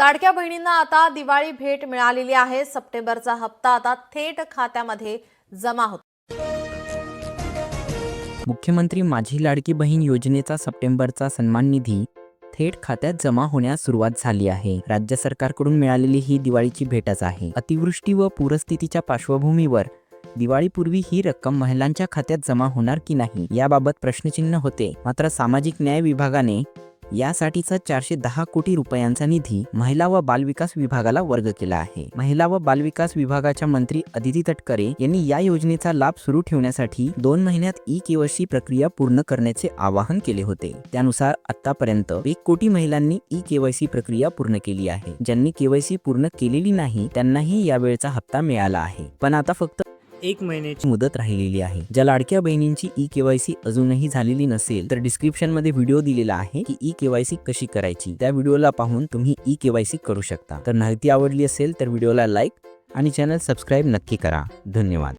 लाडक्या बहिणींना आता दिवाळी भेट मिळालेली आहे. सप्टेंबरचा हप्ता आता थेट खात्यामध्ये जमा होतो. मुख्यमंत्री माझी लाडकी बहीण योजनेचा सप्टेंबरचा सन्मान निधी थेट खात्यात जमा होण्यास सुरुवात झाली आहे. राज्य सरकारकडून मिळालेली ही दिवाळीची भेटच आहे. अतिवृष्टी व पूरस्थितीच्या पार्श्वभूमीवर दिवाळीपूर्वी ही रक्कम महिलांच्या खात्यात जमा होणार की नाही याबाबत प्रश्नचिन्ह होते. मात्र सामाजिक न्याय विभागाने यासाठीचा चारशे दहा कोटी रुपयांचा निधी महिला व बालविकास विभागाला वर्ग केला आहे. महिला व बालविकास विभागाच्या मंत्री अदिती तटकरे यांनी या योजनेचा लाभ सुरू ठेवण्यासाठी दोन महिन्यात ई केवायसी प्रक्रिया पूर्ण करण्याचे आवाहन केले होते. त्यानुसार आतापर्यंत एक कोटी महिलांनी ई केवायसी प्रक्रिया पूर्ण केली आहे. ज्यांनी केवायसी पूर्ण केलेली नाही त्यांनाही यावेळचा हप्ता मिळाला आहे. पण आता फक्त एक महिन्याची मुदत राहिलेली आहे. ज्या लाडक्या बहिणींची ई केवायसी अजूनही झालेली नसेल तर डिस्क्रिप्शनमध्ये व्हिडिओ दिलेला आहे की ई केवायसी कशी करायची. त्या व्हिडिओला पाहून तुम्ही ई केवायसी करू शकता. तर माहिती आवडली असेल तर व्हिडिओला लाईक आणि चॅनल सबस्क्राईब नक्की करा. धन्यवाद.